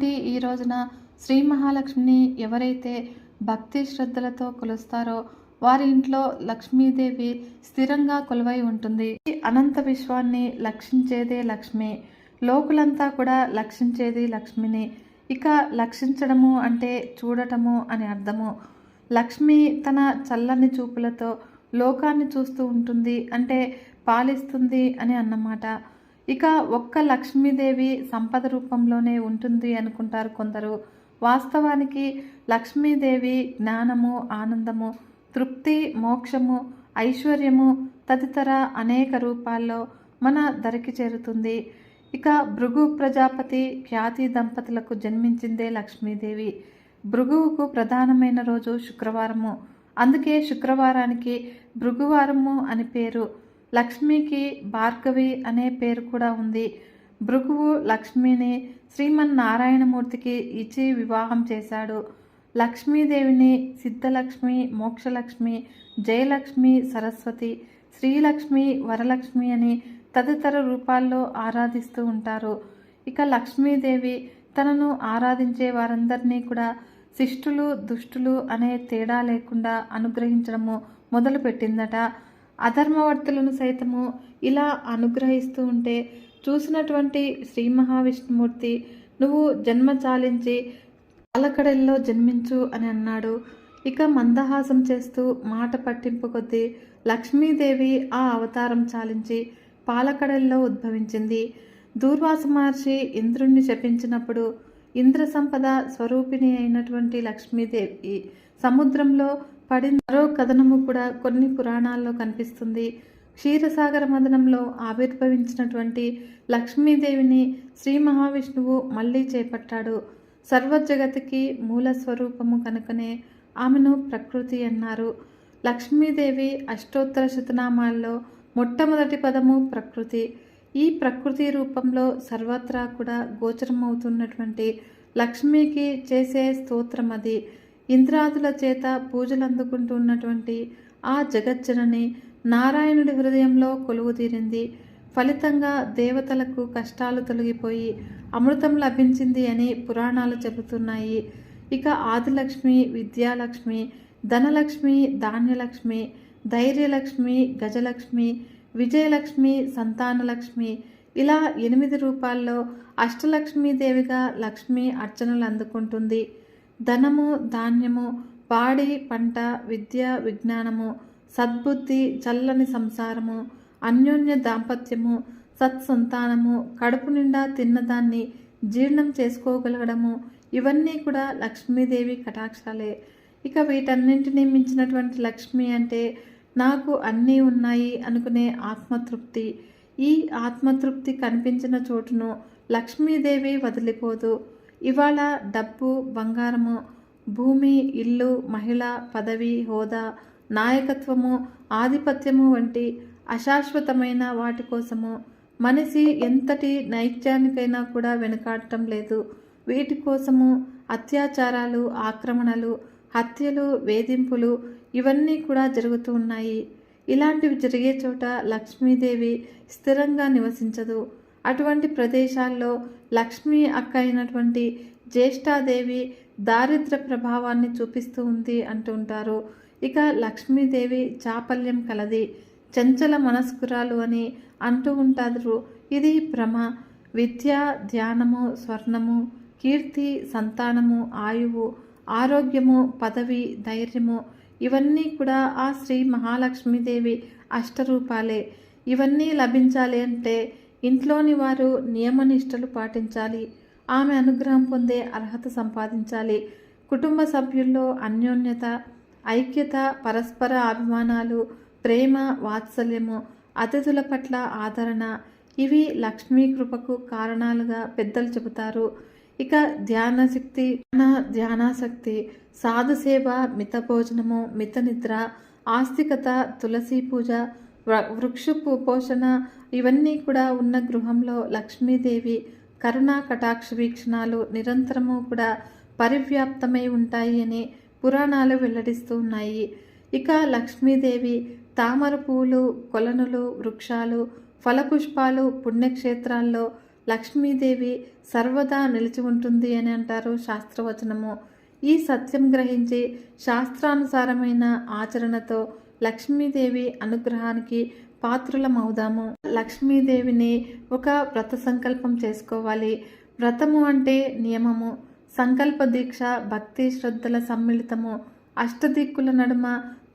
కాబట్టి ఈ రోజున శ్రీ మహాలక్ష్మిని ఎవరైతే భక్తి శ్రద్ధలతో కొలుస్తారో వారి ఇంట్లో లక్ష్మీదేవి స్థిరంగా కొలువై ఉంటుంది. ఈ అనంత విశ్వాన్ని లక్షించేదే లక్ష్మి. లోకులంతా కూడా లక్షించేది లక్ష్మిని. ఇక లక్షించడము అంటే చూడటము అని అర్థము. లక్ష్మి తన చల్లని చూపులతో లోకాన్ని చూస్తూ ఉంటుంది అంటే పాలిస్తుంది అని అన్నమాట. ఇక ఒక్క లక్ష్మీదేవి సంపద రూపంలోనే ఉంటుంది అనుకుంటారు కొందరు. వాస్తవానికి లక్ష్మీదేవి జ్ఞానము ఆనందము తృప్తి మోక్షము ఐశ్వర్యము తదితర అనేక రూపాల్లో మన ధరికి చేరుతుంది. ఇక భృగు ప్రజాపతి ఖ్యాతి దంపతులకు జన్మించిందే లక్ష్మీదేవి. భృగువుకు ప్రధానమైన రోజు శుక్రవారము. అందుకే శుక్రవారానికి భృగువారము అని పేరు. లక్ష్మికి భార్గవి అనే పేరు కూడా ఉంది. భృగువు లక్ష్మిని శ్రీమన్నారాయణమూర్తికి ఇచ్చి వివాహం చేశాడు. లక్ష్మీదేవిని సిద్ధలక్ష్మి మోక్షలక్ష్మి జయలక్ష్మి సరస్వతి శ్రీలక్ష్మి వరలక్ష్మి అని తదితర రూపాల్లో ఆరాధిస్తూ ఉంటారు. ఇక లక్ష్మీదేవి తనను ఆరాధించే వారందరినీ కూడా శిష్టులు దుష్టులు అనే తేడా లేకుండా అనుగ్రహించడము మొదలుపెట్టిందట. అధర్మవర్తులను సైతము ఇలా అనుగ్రహిస్తూ ఉంటే చూసినటువంటి శ్రీ మహావిష్ణుమూర్తి నువ్వు జన్మ చాలించి పాలకడల్లో జన్మించు అని అన్నాడు. ఇక మందహాసం చేస్తూ మాట పట్టింపు కొద్దీ లక్ష్మీదేవి ఆ అవతారం చాలించి పాలకడల్లో ఉద్భవించింది. దూర్వాస మహర్షి ఇంద్రుణ్ణి శపించినప్పుడు ఇంద్ర సంపద స్వరూపిణి అయినటువంటి లక్ష్మీదేవి సముద్రంలో పడిన మరో కథనము కూడా కొన్ని పురాణాల్లో కనిపిస్తుంది. క్షీరసాగర మదనంలో ఆవిర్భవించినటువంటి లక్ష్మీదేవిని శ్రీ మహావిష్ణువు మళ్ళీ చేపట్టాడు. సర్వజగతికి మూల స్వరూపము కనుకనే ఆమెను ప్రకృతి అన్నారు. లక్ష్మీదేవి అష్టోత్తర శతనామాల్లో మొట్టమొదటి పదము ప్రకృతి. ఈ ప్రకృతి రూపంలో సర్వత్రా కూడా గోచరమవుతున్నటువంటి లక్ష్మికి చేసే స్తోత్రం అది. ఇంద్రాదుల చేత పూజలు అందుకుంటున్నటువంటి ఆ జగజ్జనని నారాయణుడి హృదయంలో కొలువు తీరింది. ఫలితంగా దేవతలకు కష్టాలు తొలగిపోయి అమృతం లభించింది అని పురాణాలు చెబుతున్నాయి. ఇక ఆదిలక్ష్మి విద్యాలక్ష్మి ధనలక్ష్మి ధాన్యలక్ష్మి ధైర్యలక్ష్మి గజలక్ష్మి విజయలక్ష్మి సంతానలక్ష్మి ఇలా ఎనిమిది రూపాల్లో అష్టలక్ష్మీదేవిగా లక్ష్మి అర్చనలు అందుకుంటుంది. ధనము ధాన్యము పాడి పంట విద్య విజ్ఞానము సద్బుద్ధి చల్లని సంసారము అన్యోన్య దాంపత్యము సత్సంతానము కడుపు నిండా తిన్నదాన్ని జీర్ణం చేసుకోగలగడము ఇవన్నీ కూడా లక్ష్మీదేవి కటాక్షాలే. ఇక వీటన్నింటినీ మించినటువంటి లక్ష్మి అంటే నాకు అన్నీ ఉన్నాయి అనుకునే ఆత్మతృప్తి. ఈ ఆత్మతృప్తి కనిపించిన చోటును లక్ష్మీదేవి వదిలిపోదు. ఇవాళ డబ్బు బంగారము భూమి ఇల్లు మహిళ పదవి హోదా నాయకత్వము ఆధిపత్యము వంటి అశాశ్వతమైన వాటి కోసము మనిషి ఎంతటి నైత్యానికైనా కూడా వెనుకాడటం లేదు. వీటి కోసము అత్యాచారాలు ఆక్రమణలు హత్యలు వేధింపులు ఇవన్నీ కూడా జరుగుతూ ఉన్నాయి. ఇలాంటివి జరిగే చోట లక్ష్మీదేవి స్థిరంగా నివసించదు. అటువంటి ప్రదేశాల్లో లక్ష్మీ అక్క అయినటువంటి జ్యేష్ఠాదేవి దారిద్ర ప్రభావాన్ని చూపిస్తూ ఉంది అంటుంటారు ఇక లక్ష్మీదేవి చాపల్యం కలది చంచల మనస్కురాలు అని అంటూ ఉంటారు. ఇది భ్రమ విద్య ధ్యానము స్వర్ణము కీర్తి సంతానము ఆయువు ఆరోగ్యము పదవి ధైర్యము ఇవన్నీ కూడా ఆ శ్రీ మహాలక్ష్మీదేవి అష్టరూపాలే. ఇవన్నీ లభించాలి అంటే ఇంట్లోని వారు నియమనిష్టలు పాటించాలి. ఆమె అనుగ్రహం పొందే అర్హత సంపాదించాలి. కుటుంబ సభ్యుల్లో అన్యోన్యత ఐక్యత పరస్పర అభిమానాలు ప్రేమ వాత్సల్యము అతిథుల పట్ల ఆదరణ ఇవి లక్ష్మీ కృపకు కారణాలుగా పెద్దలు చెబుతారు. ఇక ధ్యానశక్తి ధ్యాన ధ్యానాసక్తి సాధుసేవ మిత భోజనము మిత నిద్ర ఆస్తికత తులసి పూజ వృక్ష పోషణ ఇవన్నీ కూడా ఉన్న గృహంలో లక్ష్మీదేవి కరుణా కటాక్ష వీక్షణాలు నిరంతరము కూడా పరివ్యాప్తమై ఉంటాయి అని పురాణాలు వెల్లడిస్తూ ఉన్నాయి. ఇక లక్ష్మీదేవి తామర పూలు కొలనులు వృక్షాలు ఫలపుష్పాలు పుణ్యక్షేత్రాల్లో లక్ష్మీదేవి సర్వదా నిలిచి ఉంటుంది అని అంటారు శాస్త్రవచనము. ఈ సత్యం గ్రహించి శాస్త్రానుసారమైన ఆచరణతో లక్ష్మీదేవి అనుగ్రహానికి పాత్రులమవుదాము. లక్ష్మీదేవిని ఒక వ్రత సంకల్పం చేసుకోవాలి. వ్రతము అంటే నియమము. సంకల్ప దీక్ష భక్తి శ్రద్ధల సమ్మిళితము. అష్టదిక్కుల నడుమ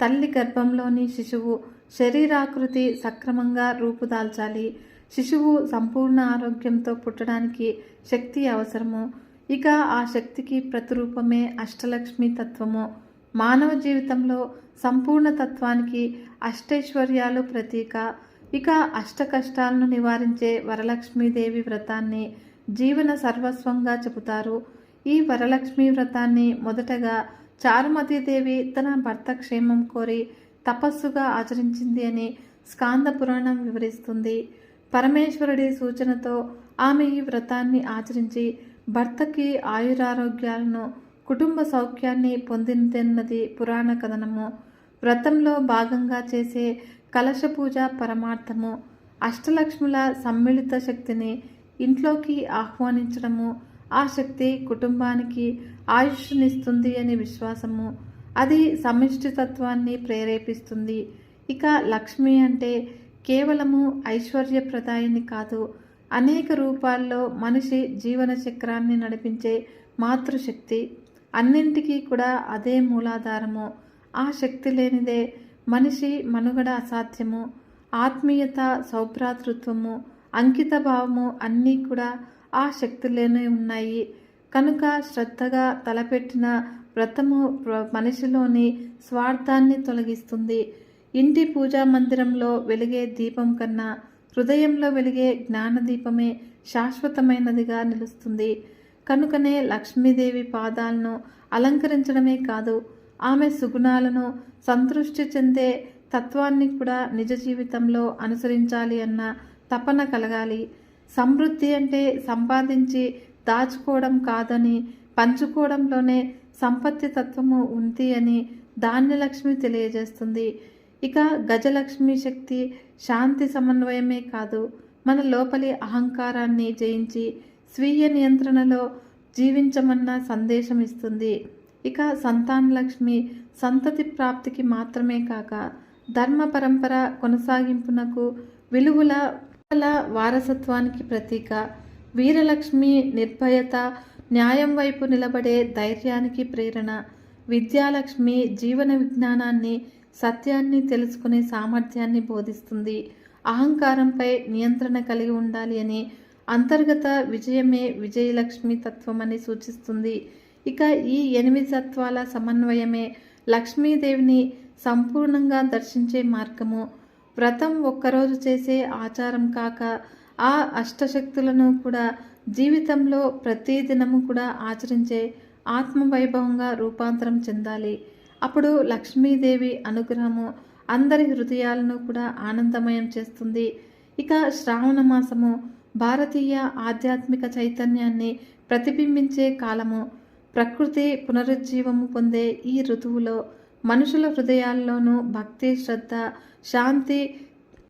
తల్లి గర్భంలోని శిశువు శరీరాకృతి సక్రమంగా రూపుదాల్చాలి. శిశువు సంపూర్ణ ఆరోగ్యంతో పుట్టడానికి శక్తి అవసరము. ఇక ఆ శక్తికి ప్రతిరూపమే అష్టలక్ష్మి తత్వము. మానవ జీవితంలో సంపూర్ణ తత్వానికి అష్టైశ్వర్యాలు ప్రతీక. ఇక అష్ట కష్టాలను నివారించే వరలక్ష్మీదేవి వ్రతాన్ని జీవన సర్వస్వంగా చెబుతారు. ఈ వరలక్ష్మి వ్రతాన్ని మొదటగా చారుమతీదేవి తన భర్త క్షేమం కోరి తపస్సుగా ఆచరించింది అని స్కాంద పురాణం వివరిస్తుంది. పరమేశ్వరుడి సూచనతో ఆమె ఈ వ్రతాన్ని ఆచరించి భర్తకి ఆయురారోగ్యాలను కుటుంబ సౌఖ్యాన్ని పొందిందన్నది పురాణ కథనము. వ్రతంలో భాగంగా చేసే కలశ పూజ పరమార్థము. అష్టలక్ష్ముల సమ్మిళిత శక్తిని ఇంట్లోకి ఆహ్వానించడము. ఆ శక్తి కుటుంబానికి ఆయుష్నిస్తుంది అనే విశ్వాసము. అది సమిష్టితత్వాన్ని ప్రేరేపిస్తుంది. ఇక లక్ష్మి అంటే కేవలము ఐశ్వర్యప్రదాయిని కాదు అనేక రూపాల్లో మనిషి జీవన చక్రాన్ని నడిపించే మాతృశక్తి. అన్నింటికీ కూడా అదే మూలాధారము. ఆ శక్తి లేనిదే మనిషి మనుగడ అసాధ్యము. ఆత్మీయత సౌభ్రాతృత్వము అంకిత భావము అన్నీ కూడా ఆ శక్తిలోనే ఉన్నాయి. కనుక శ్రద్ధగా తలపెట్టిన వ్రతము మనిషిలోని స్వార్థాన్ని తొలగిస్తుంది. ఇంటి పూజా మందిరంలో వెలిగే దీపం కన్నా హృదయంలో వెలిగే జ్ఞానదీపమే శాశ్వతమైనదిగా నిలుస్తుంది. కనుకనే లక్ష్మీదేవి పాదాలను అలంకరించడమే కాదు ఆమె సుగుణాలను సంతృష్టి చెందే తత్వాన్ని కూడా నిజ జీవితంలో అనుసరించాలి అన్న తపన కలగాలి. సమృద్ధి అంటే సంపాదించి దాచుకోవడం కాదని పంచుకోవడంలోనే సంపత్తి తత్వము ఉంది అని ధాన్యలక్ష్మి తెలియజేస్తుంది. ఇక గజలక్ష్మి శక్తి శాంతి సమన్వయమే కాదు మన లోపలి అహంకారాన్ని జయించి స్వీయ నియంత్రణలో జీవించమన్న సందేశం ఇస్తుంది. ఇక సంతానలక్ష్మి సంతతి ప్రాప్తికి మాత్రమే కాక ధర్మ పరంపర కొనసాగింపునకు విలువల విలువల వారసత్వానికి ప్రతీక. వీరలక్ష్మి నిర్భయత న్యాయం వైపు నిలబడే ధైర్యానికి ప్రేరణ. విద్యాలక్ష్మి జీవన విజ్ఞానాన్ని సత్యాన్ని తెలుసుకునే సామర్థ్యాన్ని బోధిస్తుంది. అహంకారంపై నియంత్రణ కలిగి ఉండాలి అని అంతర్గత విజయమే విజయలక్ష్మి తత్వం అని సూచిస్తుంది. ఇక ఈ ఎనిమిది తత్వాల సమన్వయమే లక్ష్మీదేవిని సంపూర్ణంగా దర్శించే మార్గము. వ్రతం ఒక్కరోజు చేసే ఆచారం కాక ఆ అష్టశక్తులను కూడా జీవితంలో ప్రతి దినము కూడా ఆచరించే ఆత్మవైభవంగా రూపాంతరం చెందాలి. అప్పుడు లక్ష్మీదేవి అనుగ్రహము అందరి హృదయాలను కూడా ఆనందమయం చేస్తుంది. ఇక శ్రావణ మాసము భారతీయ ఆధ్యాత్మిక చైతన్యాన్ని ప్రతిబింబించే కాలము. ప్రకృతి పునరుజ్జీవము పొందే ఈ ఋతువులో మనుషుల హృదయాల్లోనూ భక్తి శ్రద్ధ శాంతి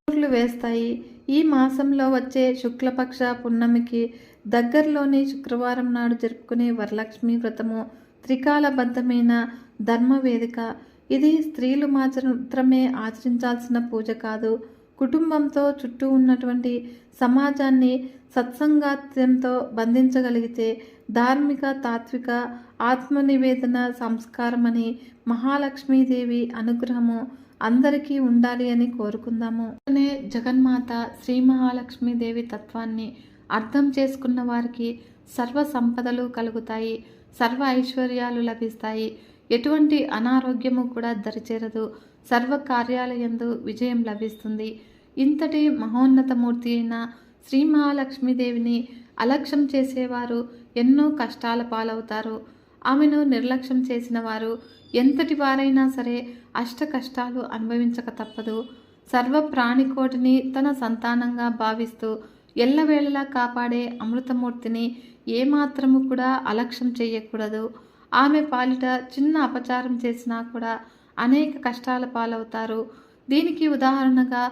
ఊర్లు వేస్తాయి. ఈ మాసంలో వచ్చే శుక్లపక్ష పున్నమికి దగ్గరలోని శుక్రవారం నాడు జరుపుకునే వరలక్ష్మి వ్రతము త్రికాలబద్ధమైన ధర్మవేదిక. ఇది స్త్రీలు మాత్రమే ఆచరించాల్సిన పూజ కాదు. కుటుంబంతో చుట్టూ ఉన్నటువంటి సమాజాన్ని సత్సంగాత్యంతో బంధించగలిగితే ధార్మిక తాత్విక ఆత్మనివేదన సంస్కారమని మహాలక్ష్మీదేవి అనుగ్రహము అందరికీ ఉండాలి అని కోరుకుందాము. అనే జగన్మాత శ్రీ మహాలక్ష్మీదేవి తత్వాన్ని అర్థం చేసుకున్న వారికి సర్వ సంపదలు కలుగుతాయి సర్వ ఐశ్వర్యాలు లభిస్తాయి. ఎటువంటి అనారోగ్యము కూడా దరిచేరదు. సర్వ కార్యాలయందు విజయం లభిస్తుంది. ఇంతటి మహోన్నతమూర్తి అయిన శ్రీ మహాలక్ష్మీదేవిని అలక్ష్యం చేసేవారు ఎన్నో కష్టాల పాలవుతారు. ఆమెను నిర్లక్ష్యం చేసిన వారు ఎంతటి వారైనా సరే అష్ట కష్టాలు అనుభవించక తప్పదు. సర్వ ప్రాణికోటిని తన సంతానంగా భావిస్తూ ఎల్లవేళలా కాపాడే అమృతమూర్తిని ఏమాత్రము కూడా అలక్ష్యం చేయకూడదు. ఆమె పాలిట చిన్న అపచారం చేసినా కూడా అనేక కష్టాల పాలవుతారు. దీనికి ఉదాహరణగా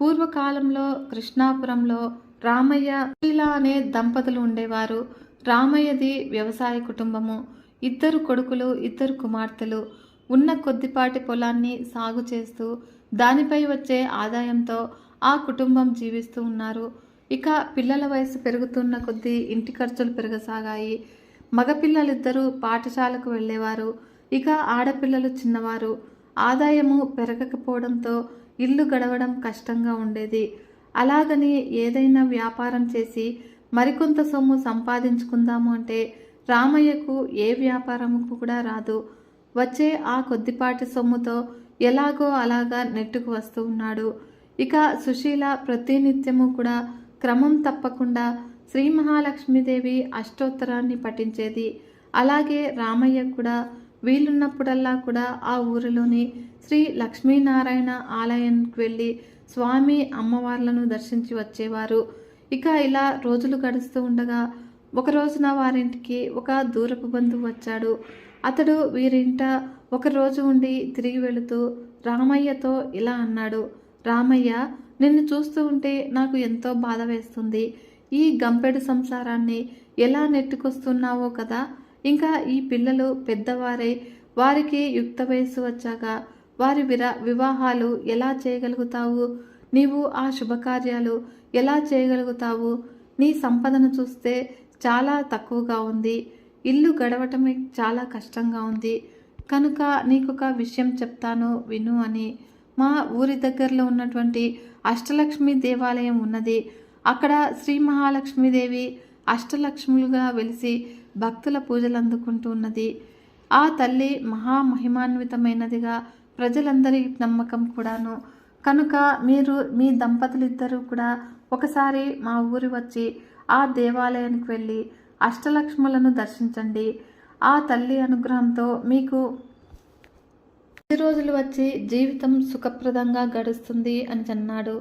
పూర్వకాలంలో కృష్ణాపురంలో రామయ్య ఇలా అనే దంపతులు ఉండేవారు. రామయ్యది వ్యవసాయ కుటుంబము. ఇద్దరు కొడుకులు ఇద్దరు కుమార్తెలు. ఉన్న కొద్దిపాటి పొలాన్ని సాగు చేస్తూ దానిపై వచ్చే ఆదాయంతో ఆ కుటుంబం జీవిస్తూ ఉన్నారు. ఇక పిల్లల వయసు పెరుగుతున్న కొద్దీ ఇంటి ఖర్చులు పెరగసాగాయి. మగపిల్లలిద్దరూ పాఠశాలకు వెళ్ళేవారు. ఇక ఆడపిల్లలు చిన్నవారు. ఆదాయము పెరగకపోవడంతో ఇల్లు గడవడం కష్టంగా ఉండేది. అలాగని ఏదైనా వ్యాపారం చేసి మరికొంత సొమ్ము సంపాదించుకుందాము అంటే రామయ్యకు ఏ వ్యాపారము కూడా రాదు. వచ్చే ఆ కొద్దిపాటి సొమ్ముతో ఎలాగో అలాగా నెట్టుకు వస్తూ ఉన్నాడు. ఇక సుశీల ప్రతినిత్యము కూడా క్రమం తప్పకుండా శ్రీ మహాలక్ష్మీదేవి అష్టోత్తరాన్ని పఠించేది. అలాగే రామయ్య కూడా వీలున్నప్పుడల్లా కూడా ఆ ఊరిలోని శ్రీ లక్ష్మీనారాయణ ఆలయానికి వెళ్ళి స్వామి అమ్మవార్లను దర్శించి వచ్చేవారు. ఇక ఇలా రోజులు గడుస్తూ ఉండగా ఒక రోజున వారింటికి ఒక దూరపు బంధువు వచ్చాడు. అతడు వీరింట ఒకరోజు ఉండి తిరిగి వెళుతూ రామయ్యతో ఇలా అన్నాడు. రామయ్య నిన్ను చూస్తూ ఉంటే నాకు ఎంతో బాధ వేస్తుంది. ఈ గంపెడు సంసారాన్ని ఎలా నెట్టుకొస్తున్నావో కదా. ఇంకా ఈ పిల్లలు పెద్దవారై వారికి యుక్త వయస్సు వచ్చాక వారి విరా వివాహాలు ఎలా చేయగలుగుతావు? నీవు ఆ శుభకార్యాలు ఎలా చేయగలుగుతావు? నీ సంపదను చూస్తే చాలా తక్కువగా ఉంది. ఇల్లు గడవటమే చాలా కష్టంగా ఉంది. కనుక నీకొక విషయం చెప్తాను విను అని. మా ఊరి దగ్గరలో ఉన్నటువంటి అష్టలక్ష్మి దేవాలయం ఉన్నది. అక్కడ శ్రీ మహాలక్ష్మీదేవి అష్టలక్ష్ములుగా వెలిసి భక్తుల పూజలు అందుకుంటూ ఉన్నది. ఆ తల్లి మహామహిమాన్వితమైనదిగా ప్రజలందరి నమ్మకం కూడాను. కనుక మీరు మీ దంపతులిద్దరూ కూడా ఒకసారి మా ఊరి వచ్చి ఆ దేవాలయానికి వెళ్ళి అష్టలక్ష్ములను దర్శించండి. ఆ తల్లి అనుగ్రహంతో మీకు రోజులు వచ్చి జీవితం సుఖప్రదంగా గడుస్తుంది అని అన్నాడు.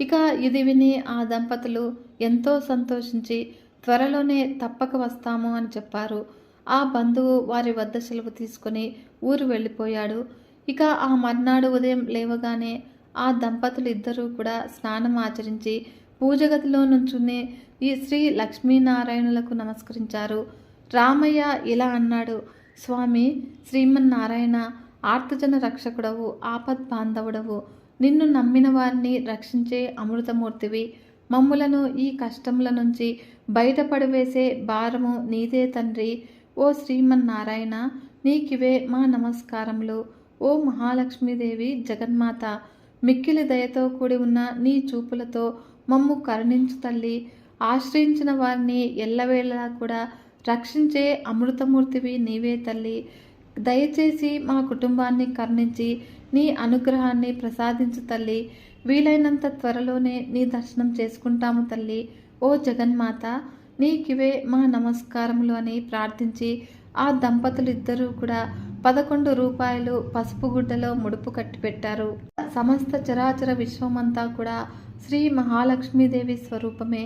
ఇక ఇది విని ఆ దంపతులు ఎంతో సంతోషించి త్వరలోనే తప్పక వస్తాము అని చెప్పారు. ఆ బంధువు వారి వద్ద సెలవు తీసుకొని ఊరు వెళ్ళిపోయాడు. ఇక ఆ మర్నాడు ఉదయం లేవగానే ఆ దంపతులు ఇద్దరూ కూడా స్నానం ఆచరించి పూజగతిలో నుంచునే ఈ శ్రీ లక్ష్మీనారాయణులకు నమస్కరించారు. రామయ్య ఇలా అన్నాడు స్వామి శ్రీమన్నారాయణ ఆర్తజన రక్షకుడవు ఆపద్ బాంధవుడవు నిన్ను నమ్మిన వారిని రక్షించే అమృతమూర్తివి. మమ్ములను ఈ కష్టముల నుంచి బయటపడివేసే భారము నీదే తండ్రి. ఓ శ్రీమన్నారాయణ నీకివే మా నమస్కారములు. ఓ మహాలక్ష్మీదేవి జగన్మాత మిక్కిలి దయతో కూడి ఉన్న నీ చూపులతో మమ్ము కరుణించు తల్లి. ఆశ్రయించిన వారిని ఎల్లవేళలా కూడా రక్షించే అమృతమూర్తివి నీవే తల్లి. దయచేసి మా కుటుంబాన్ని కరుణించి నీ అనుగ్రహాన్ని ప్రసాదించు తల్లి. వీలైనంత త్వరలోనే నీ దర్శనం చేసుకుంటాము తల్లి. ఓ జగన్మాత నీకివే మా నమస్కారములు అని ప్రార్థించి ఆ దంపతులు ఇద్దరూ కూడా పదకొండు రూపాయలు పసుపు గుడ్డలో ముడుపు కట్టి పెట్టారు సమస్త చరాచర విశ్వమంతా కూడా శ్రీ మహాలక్ష్మీదేవి స్వరూపమే.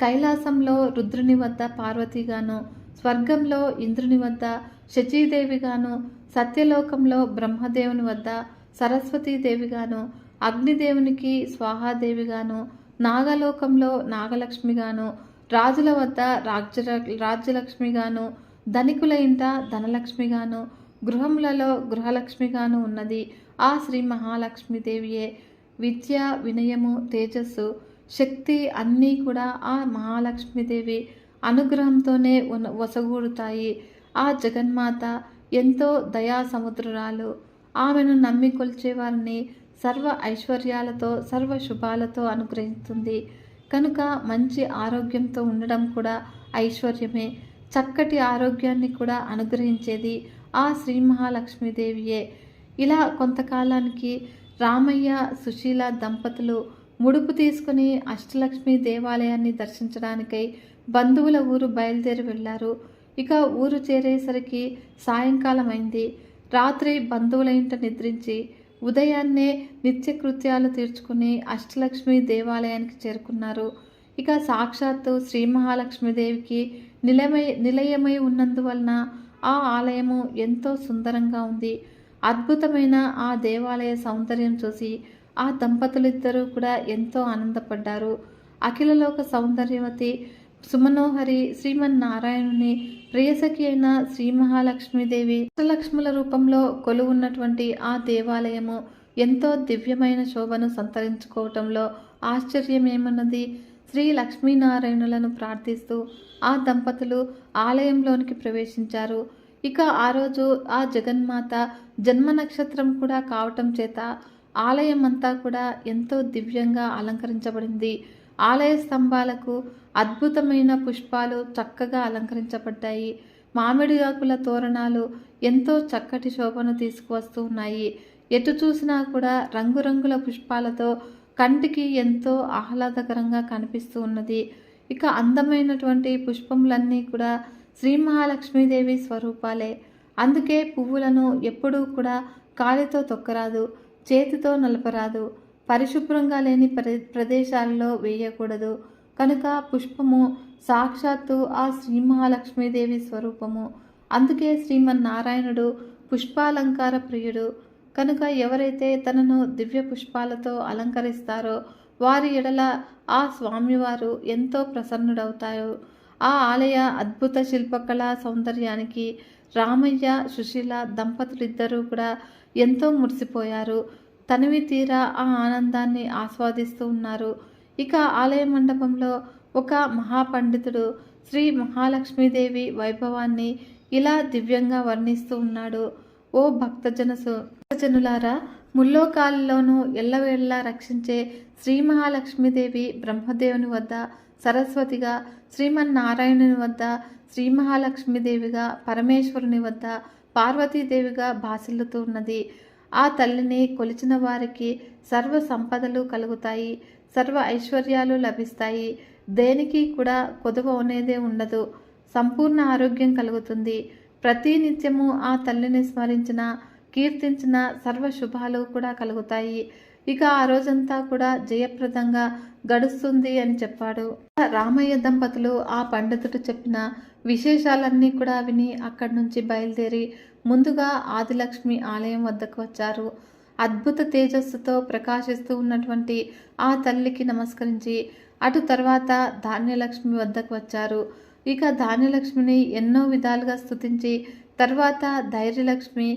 కైలాసంలో రుద్రుని వద్ద పార్వతిగాను స్వర్గంలో ఇంద్రుని వద్ద శచీదేవిగాను సత్యలోకంలో బ్రహ్మదేవుని వద్ద సరస్వతీదేవిగాను అగ్నిదేవునికి స్వాహాదేవిగాను నాగలోకంలో నాగలక్ష్మిగాను రాజుల వద్ద రాజ్య రాజ్యలక్ష్మిగాను ధనికుల ఇంట ధనలక్ష్మిగాను గృహములలో గృహలక్ష్మిగాను ఉన్నది ఆ శ్రీ మహాలక్ష్మీదేవియే. విద్య వినయము తేజస్సు శక్తి అన్నీ కూడా ఆ మహాలక్ష్మీదేవి అనుగ్రహంతోనే వసగూడుతాయి ఆ జగన్మాత ఎంతో దయా సముద్రురాలు ఆమెను నమ్మి సర్వ ఐశ్వర్యాలతో సర్వ శుభాలతో అనుగ్రహిస్తుంది. కనుక మంచి ఆరోగ్యంతో ఉండడం కూడా ఐశ్వర్యమే. చక్కటి ఆరోగ్యాన్ని కూడా అనుగ్రహించేది ఆ శ్రీ మహాలక్ష్మీదేవియే. ఇలా కొంతకాలానికి రామయ్య సుశీల దంపతులు ముడుపు తీసుకుని అష్టలక్ష్మి దేవాలయాన్ని దర్శించడానికై బంధువుల ఊరు బయలుదేరి వెళ్ళారు ఇక ఊరు చేరేసరికి సాయంకాలం అయింది రాత్రి బంధువుల ఇంట నిద్రించి ఉదయాన్నే నిత్యకృత్యాలు తీర్చుకుని అష్టలక్ష్మి దేవాలయానికి చేరుకున్నారు. ఇక సాక్షాత్తు శ్రీ మహాలక్ష్మీదేవికి నిలమై నిలయమై ఉన్నందువలన ఆ ఆలయము ఎంతో సుందరంగా ఉంది. అద్భుతమైన ఆ దేవాలయ సౌందర్యం చూసి ఆ దంపతులిద్దరూ కూడా ఎంతో ఆనందపడ్డారు. అఖిలలోక సౌందర్యవతి సుమనోహరి శ్రీమన్నారాయణుని ప్రియసఖి అయిన శ్రీ మహాలక్ష్మీదేవి లక్ష్ముల రూపంలో కొలువున్నటువంటి ఆ దేవాలయము ఎంతో దివ్యమైన శోభను సంతరించుకోవటంలో ఆశ్చర్యమేమన్నది. శ్రీ లక్ష్మీనారాయణులను ప్రార్థిస్తూ ఆ దంపతులు ఆలయంలోనికి ప్రవేశించారు. ఇక ఆ రోజు ఆ జగన్మాత జన్మ నక్షత్రం కూడా కావటం చేత ఆలయం అంతా కూడా ఎంతో దివ్యంగా అలంకరించబడింది. ఆలయ స్తంభాలకు అద్భుతమైన పుష్పాలు చక్కగా అలంకరించబడ్డాయి. మామిడి ఆకుల తోరణాలు ఎంతో చక్కటి శోభను తీసుకువస్తూ ఉన్నాయి. ఎటు చూసినా కూడా రంగురంగుల పుష్పాలతో కంటికి ఎంతో ఆహ్లాదకరంగా కనిపిస్తూ ఉన్నది. ఇక అందమైనటువంటి పుష్పములన్నీ కూడా శ్రీ మహాలక్ష్మీదేవి స్వరూపాలే. అందుకే పువ్వులను ఎప్పుడూ కూడా కాలితో తొక్కరాదు చేతితో నలపరాదు. పరిశుభ్రంగా లేని ప్రదేశాల్లో ప్రదేశాలలో వేయకూడదు. కనుక పుష్పము సాక్షాత్తు ఆ శ్రీ మహాలక్ష్మీదేవి స్వరూపము. అందుకే శ్రీమన్నారాయణుడు పుష్పాలంకార ప్రియుడు. కనుక ఎవరైతే తనను దివ్య పుష్పాలతో అలంకరిస్తారో వారి ఎడల ఆ స్వామివారు ఎంతో ప్రసన్నుడవుతారు. ఆ ఆలయ అద్భుత శిల్పకళా సౌందర్యానికి రామయ్య సుశీల దంపతులిద్దరూ కూడా ఎంతో మురిసిపోయారు. తనివి తీరా ఆ ఆనందాన్ని ఆస్వాదిస్తూ ఉన్నారు. ఇక ఆలయ మండపంలో ఒక మహాపండితుడు శ్రీ మహాలక్ష్మీదేవి వైభవాన్ని ఇలా దివ్యంగా వర్ణిస్తూ ఉన్నాడు. ఓ భక్తజనసు భక్తజనులారా ముల్లోకాలలోనూ ఎల్లవేళలా రక్షించే శ్రీ మహాలక్ష్మీదేవి బ్రహ్మదేవుని వద్ద సరస్వతిగా శ్రీమన్నారాయణుని వద్ద శ్రీ మహాలక్ష్మీదేవిగా పరమేశ్వరుని వద్ద పార్వతీదేవిగా భాసిల్లుతూ ఉన్నది. ఆ తల్లిని కొలిచిన వారికి సర్వ సంపదలు కలుగుతాయి. సర్వ ఐశ్వర్యాలు లభిస్తాయి. దేనికి కూడా కొదువ అనేదే ఉండదు. సంపూర్ణ ఆరోగ్యం కలుగుతుంది. ప్రతి నిత్యము ఆ తల్లిని స్మరించిన కీర్తించిన సర్వ శుభాలు కూడా కలుగుతాయి. ఇక ఆ రోజంతా కూడా జయప్రదంగా గడుస్తుంది అని చెప్పాడు. రామయ్య దంపతులు ఆ పండితుడు చెప్పిన విశేషాలన్నీ కూడా విని అక్కడి నుంచి బయలుదేరి ముందుగా ఆదిలక్ష్మి ఆలయం వద్దకు వచ్చారు. అద్భుత తేజస్సుతో ప్రకాశిస్తూ ఉన్నటువంటి ఆ తల్లికి నమస్కరించి అటు తర్వాత ధాన్యలక్ష్మి వద్దకు వచ్చారు. ఇక ధాన్యలక్ష్మిని ఎన్నో విధాలుగా స్థుతించి తర్వాత ధైర్యలక్ష్మి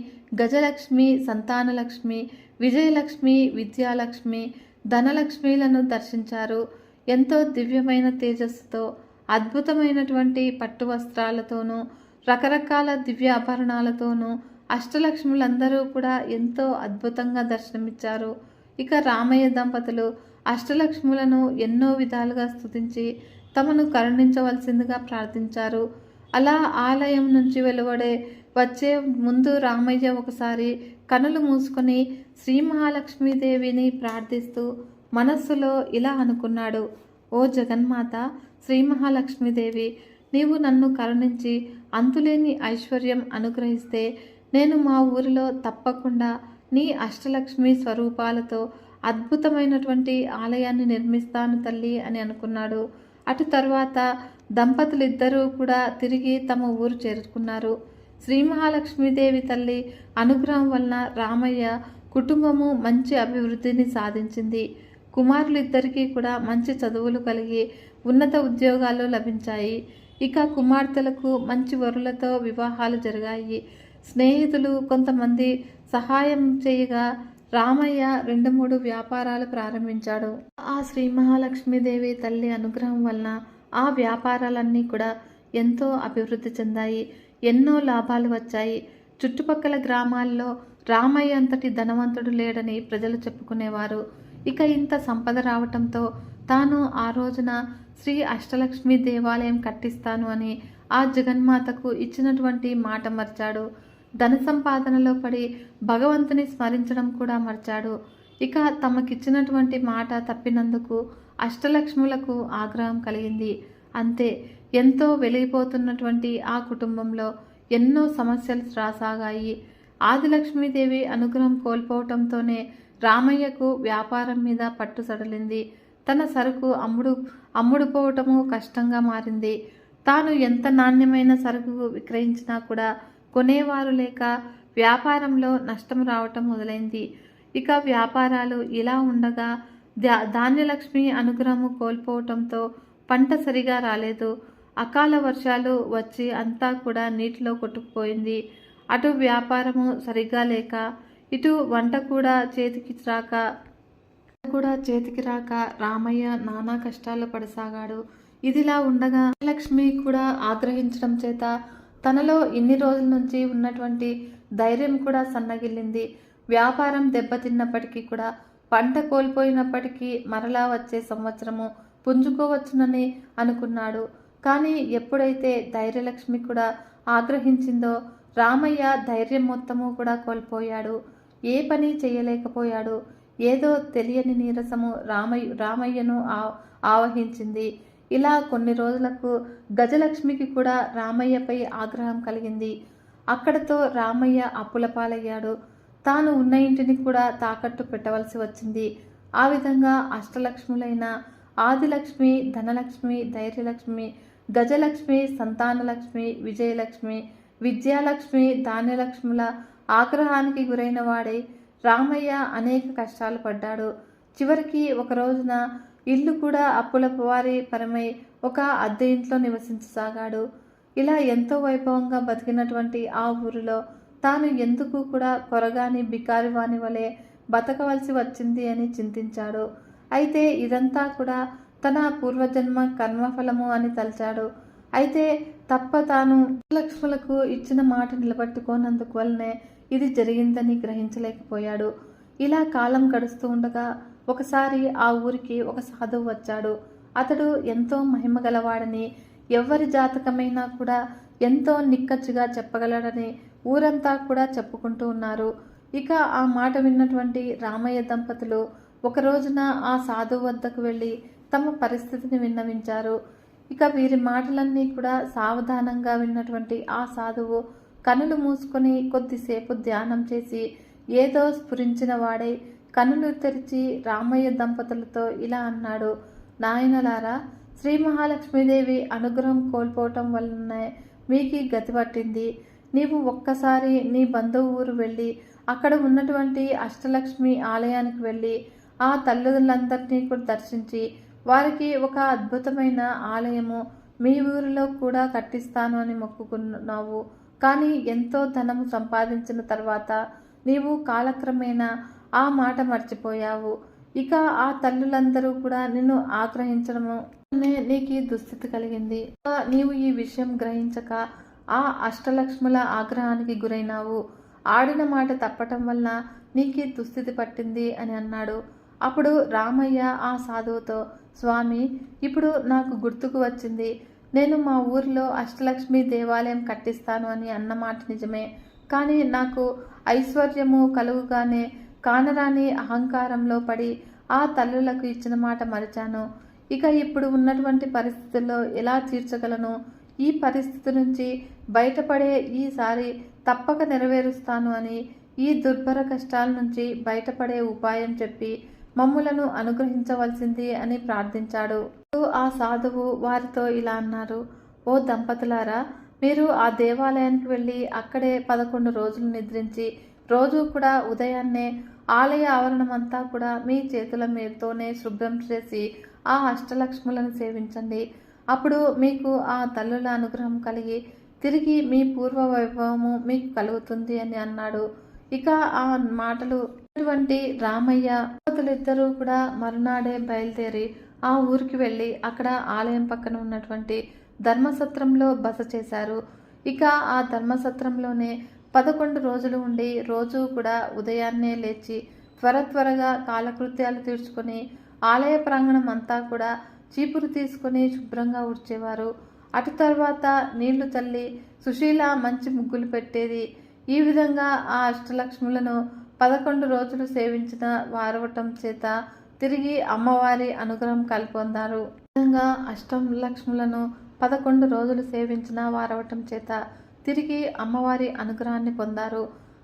గజలక్ష్మి సంతానలక్ష్మి విజయలక్ష్మి విద్యాలక్ష్మి ధనలక్ష్మిలను దర్శించారు. ఎంతో దివ్యమైన తేజస్సుతో అద్భుతమైనటువంటి పట్టు వస్త్రాలతోనూ రకరకాల దివ్య ఆభరణాలతోనూ అష్టలక్ష్ములందరూ కూడా ఎంతో అద్భుతంగా దర్శనమిచ్చారు. ఇక రామయ్య దంపతులు అష్టలక్ష్ములను ఎన్నో విధాలుగా స్తుతించి తమను కరుణించవలసిందిగా ప్రార్థించారు. అలా ఆలయం నుంచి వెలువడే వచ్చే ముందు రామయ్య ఒకసారి కనులు మూసుకొని శ్రీ మహాలక్ష్మీదేవిని ప్రార్థిస్తూ మనస్సులో ఇలా అనుకున్నాడు. ఓ జగన్మాత శ్రీ మహాలక్ష్మీదేవి నీవు నన్ను కరుణించి అంతులేని ఐశ్వర్యం అనుగ్రహిస్తే నేను మా ఊరిలో తప్పకుండా నీ అష్టలక్ష్మి స్వరూపాలతో అద్భుతమైనటువంటి ఆలయాన్ని నిర్మిస్తాను తల్లి అని అనుకున్నాడు. అటు తర్వాత దంపతులిద్దరూ కూడా తిరిగి తమ ఊరు చేరుకున్నారు. శ్రీ మహాలక్ష్మీదేవి తల్లి అనుగ్రహం వలన రామయ్య కుటుంబము మంచి అభివృద్ధిని సాధించింది. కుమారులిద్దరికీ కూడా మంచి చదువులు కలిగి ఉన్నత ఉద్యోగాలు లభించాయి. ఇక కుమార్తెలకు మంచి వరులతో వివాహాలు జరిగాయి. స్నేహితులు కొంతమంది సహాయం చేయగా రామయ్య రెండు మూడు వ్యాపారాలు ప్రారంభించాడు. ఆ శ్రీ మహాలక్ష్మీదేవి తల్లి అనుగ్రహం వలన ఆ వ్యాపారాలన్నీ కూడా ఎంతో అభివృద్ధి చెందాయి. ఎన్నో లాభాలు వచ్చాయి. చుట్టుపక్కల గ్రామాల్లో రామయ్య అంతటి ధనవంతుడు లేడని ప్రజలు చెప్పుకునేవారు. ఇక ఇంత సంపద రావటంతో తాను ఆ రోజున శ్రీ అష్టలక్ష్మి దేవాలయం కట్టిస్తాను అని ఆ జగన్మాతకు ఇచ్చినటువంటి మాట మర్చాడు. ధన సంపాదనలో పడి భగవంతుని స్మరించడం కూడా మర్చాడు. ఇక తమకిచ్చినటువంటి మాట తప్పినందుకు అష్టలక్ష్ములకు ఆగ్రహం కలిగింది. అంతే ఎంతో వెలిగిపోతున్నటువంటి ఆ కుటుంబంలో ఎన్నో సమస్యలు రాసాగాయి. ఆదిలక్ష్మీదేవి అనుగ్రహం కోల్పోవటంతోనే రామయ్యకు వ్యాపారం మీద పట్టు సడలింది. తన సరుకు అమ్ముడు అమ్ముడుపోవటము కష్టంగా మారింది. తాను ఎంత నాణ్యమైన సరుకు విక్రయించినా కూడా కొనేవారు లేక వ్యాపారంలో నష్టం రావటం మొదలైంది. ఇక వ్యాపారాలు ఇలా ఉండగా ధాన్యలక్ష్మి అనుగ్రహము కోల్పోవటంతో పంట సరిగా రాలేదు. అకాల వర్షాలు వచ్చి అంతా కూడా నీటిలో కొట్టుకుపోయింది. అటు వ్యాపారము సరిగా లేక ఇటు వంట కూడా చేతికి రాక కూడా చేతికి రాక రామయ్య నానా కష్టాలు పడసాగాడు. ఇదిలా ఉండగా లక్ష్మి కూడా ఆగ్రహించడం చేత తనలో ఇన్ని రోజుల నుంచి ఉన్నటువంటి ధైర్యం కూడా సన్నగిల్లింది. వ్యాపారం దెబ్బతిన్నప్పటికీ కూడా పంట కోల్పోయినప్పటికీ మరలా వచ్చే సంవత్సరము పుంజుకోవచ్చునని అనుకున్నాడు. కానీ ఎప్పుడైతే ధైర్యలక్ష్మి కూడా ఆగ్రహించిందో రామయ్య ధైర్యం మొత్తము కూడా కోల్పోయాడు. ఏ పని చేయలేకపోయాడు. ఏదో తెలియని నీరసము రామయ్య రామయ్యను ఆ- ఆవహించింది. ఇలా కొన్ని రోజులకు గజలక్ష్మికి కూడా రామయ్యపై ఆగ్రహం కలిగింది. అక్కడతో రామయ్య అప్పుల పాలయ్యాడు. తాను ఉన్న ఇంటిని కూడా తాకట్టు పెట్టవలసి వచ్చింది. ఆ విధంగా అష్టలక్ష్ములైన ఆదిలక్ష్మి ధనలక్ష్మి ధైర్యలక్ష్మి గజలక్ష్మి సంతానలక్ష్మి విజయలక్ష్మి విద్యాలక్ష్మి ధాన్యలక్ష్ముల ఆగ్రహానికి గురైన వాడై రామయ్య అనేక కష్టాలు పడ్డాడు. చివరికి ఒక రోజున ఇల్లు కూడా అప్పుల వారి పరమై ఒక అద్దె ఇంట్లో నివసించసాగాడు. ఇలా ఎంతో వైభవంగా బతికినటువంటి ఆ ఊరిలో తాను ఎందుకు కూడా కొరగాని బికారివాని వలె బతకవలసి వచ్చింది అని చింతించాడు. అయితే ఇదంతా కూడా తన పూర్వజన్మ కర్మఫలము అని తలచాడు. అయితే తప్ప తాను లక్ష్ములకు ఇచ్చిన మాట నిలబెట్టుకోనందుకు వల్లనే ఇది జరిగిందని గ్రహించలేకపోయాడు. ఇలా కాలం గడుస్తూ ఉండగా ఒకసారి ఆ ఊరికి ఒక సాధువు వచ్చాడు. అతడు ఎంతో మహిమ గలవాడని ఎవరి జాతకమైనా కూడా ఎంతో నిక్కచ్చుగా చెప్పగలడని ఊరంతా కూడా చెప్పుకుంటూ ఉన్నారు. ఇక ఆ మాట విన్నటువంటి రామయ్య దంపతులు ఒక రోజున ఆ సాధువు వద్దకు వెళ్ళి తమ పరిస్థితిని విన్నవించారు. ఇక వీరి మాటలన్నీ కూడా సావధానంగా విన్నటువంటి ఆ సాధువు కనులు మూసుకొని కొద్దిసేపు ధ్యానం చేసి ఏదో స్ఫురించిన వాడై కనులు తెరిచి రామయ్య దంపతులతో ఇలా అన్నాడు. నాయనలారా శ్రీ మహాలక్ష్మీదేవి అనుగ్రహం కోల్పోవటం వల్లనే మీకు గతి పట్టింది. నీవు ఒక్కసారి నీ బంధువు ఊరు వెళ్ళి అక్కడ ఉన్నటువంటి అష్టలక్ష్మి ఆలయానికి వెళ్ళి ఆ తల్లిదండ్రులందరినీ కూడా దర్శించి వారికి ఒక అద్భుతమైన ఆలయము మీ ఊరిలో కూడా కట్టిస్తాను అని మొక్కుకున్నావు. కానీ ఎంతో ధనము సంపాదించిన తర్వాత నీవు కాలక్రమేణా ఆ మాట మర్చిపోయావు. ఇక ఆ తల్లులందరూ కూడా నిన్ను ఆగ్రహించడము నీకు ఈ దుస్థితి కలిగింది. నీవు ఈ విషయం గ్రహించక ఆ అష్టలక్ష్ముల ఆగ్రహానికి గురైనావు. ఆడిన మాట తప్పటం వల్ల నీకు ఈ దుస్థితి పట్టింది అని అన్నాడు. అప్పుడు రామయ్య ఆ సాధువుతో స్వామి ఇప్పుడు నాకు గుర్తుకు వచ్చింది. నేను మా ఊరిలో అష్టలక్ష్మి దేవాలయం కట్టిస్తాను అని అన్నమాట నిజమే. కానీ నాకు ఐశ్వర్యము కలుగుగానే కానరాని అహంకారంలో పడి ఆ తల్లులకు ఇచ్చిన మాట మరిచాను. ఇక ఇప్పుడు ఉన్నటువంటి పరిస్థితుల్లో ఎలా తీర్చగలను? ఈ పరిస్థితి నుంచి బయటపడే ఈసారి తప్పక నెరవేరుస్తాను అని ఈ దుర్భర కష్టాల నుంచి బయటపడే ఉపాయం చెప్పి మమ్ములను అనుగ్రహించవలసింది అని ప్రార్థించాడు. ఆ సాధువు వారితో ఇలా అన్నారు ఓ దంపతులారా మీరు ఆ దేవాలయానికి వెళ్ళి అక్కడే పదకొండు రోజులు నిద్రించి రోజు కూడా ఉదయాన్నే ఆలయ ఆవరణం అంతా కూడా మీ చేతుల మీరుతోనే శుభ్రం చేసి ఆ అష్టలక్ష్ములను సేవించండి. అప్పుడు మీకు ఆ తల్లుల అనుగ్రహం కలిగి తిరిగి మీ పూర్వ వైభవము మీకు కలుగుతుంది అని అన్నాడు. ఇక ఆ మాటలు అటువంటి రామయ్య దంపతులిద్దరూ కూడా మరునాడే బయలుదేరి ఆ ఊరికి వెళ్ళి అక్కడ ఆలయం పక్కన ఉన్నటువంటి ధర్మసత్రంలో బస చేశారు. ఇక ఆ ధర్మసత్రంలోనే పదకొండు రోజులు ఉండి రోజు కూడా ఉదయాన్నే లేచి త్వర త్వరగా కాలకృత్యాలు తీర్చుకొని ఆలయ ప్రాంగణం అంతా కూడా చీపురు తీసుకొని శుభ్రంగా ఉడ్చేవారు అటు తర్వాత నీళ్ళు చల్లి సుశీల మంచి ముగ్గులు పెట్టేది. ఈ విధంగా ఆ అష్టలక్ష్ములను పదకొండు రోజులు సేవించిన వారవటం చేత తిరిగి అమ్మవారి అనుగ్రహం కల్పొందారు. ఈ విధంగా అష్టం లక్ష్ములను పదకొండు రోజులు సేవించిన వారవటం చేత తిరిగి అమ్మవారి అనుగ్రహాన్ని పొందారు.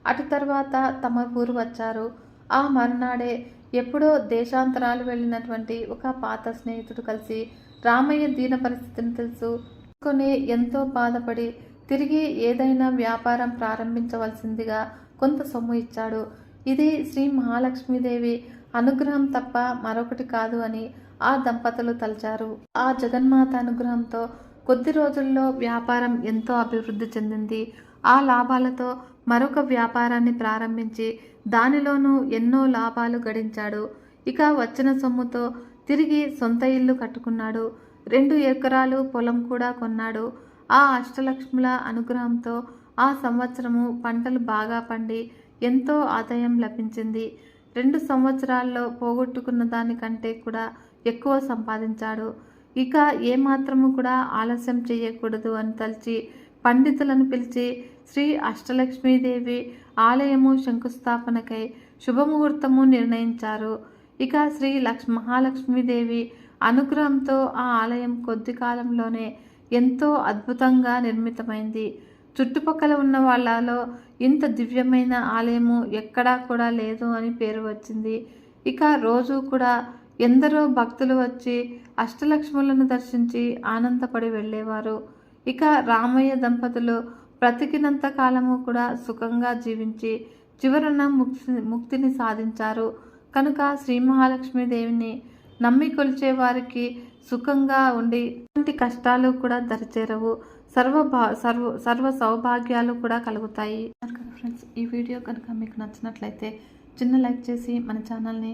అటు తర్వాత తమ ఊరు వచ్చారు. ఆ మరునాడే ఎప్పుడో దేశాంతరాలు వెళ్ళినటువంటి ఒక పాత స్నేహితుడు కలిసి రామయ్య దీన పరిస్థితిని తెలుసు. కొని ఎంతో బాధపడి తిరిగి ఏదైనా వ్యాపారం ప్రారంభించవలసిందిగా కొంత సొమ్ము ఇచ్చాడు. ఇది శ్రీ మహాలక్ష్మీదేవి అనుగ్రహం తప్ప మరొకటి కాదు అని ఆ దంపతులు తలచారు. ఆ జగన్మాత అనుగ్రహంతో కొద్ది రోజుల్లో వ్యాపారం ఎంతో అభివృద్ధి చెందింది. ఆ లాభాలతో మరొక వ్యాపారాన్ని ప్రారంభించి దానిలోనూ ఎన్నో లాభాలు గడించాడు. ఇక వచ్చిన సొమ్ముతో తిరిగి సొంత ఇల్లు కట్టుకున్నాడు. రెండు ఎకరాలు పొలం కూడా కొన్నాడు. ఆ అష్టలక్ష్ముల అనుగ్రహంతో ఆ సంవత్సరము పంటలు బాగా పండి ఎంతో ఆదాయం లభించింది. రెండు సంవత్సరాల్లో పోగొట్టుకున్న దానికంటే కూడా ఎక్కువ సంపాదించాడు. ఇక ఏమాత్రము కూడా ఆలస్యం చేయకూడదు అని తలిచి పండితులను పిలిచి శ్రీ అష్టలక్ష్మీదేవి ఆలయము శంకుస్థాపనకై శుభముహూర్తము నిర్ణయించారు. ఇక శ్రీ లక్ష్ మహాలక్ష్మీదేవి అనుగ్రహంతో ఆ ఆలయం కొద్ది కాలంలోనే ఎంతో అద్భుతంగా నిర్మితమైంది. చుట్టుపక్కల ఉన్న వాళ్ళలో ఇంత దివ్యమైన ఆలయము ఎక్కడా కూడా లేదు అని పేరు వచ్చింది. ఇక రోజు కూడా ఎందరో భక్తులు వచ్చి అష్టలక్ష్ములను దర్శించి ఆనందపడి వెళ్ళేవారు. ఇక రామయ్య దంపతులు బ్రతికినంత కాలము కూడా సుఖంగా జీవించి చివరన ముక్తి ముక్తిని సాధించారు. కనుక శ్రీ మహాలక్ష్మీదేవిని నమ్మి కొలిచే వారికి సుఖంగా ఉండి ఎలాంటి కష్టాలు కూడా దరిచేరవు. సర్వ సర్వ సర్వ సౌభాగ్యాలు కూడా కలుగుతాయి. ఫ్రెండ్స్. ఈ వీడియో కనుక మీకు నచ్చినట్లయితే చిన్న లైక్ చేసి మన ఛానల్ని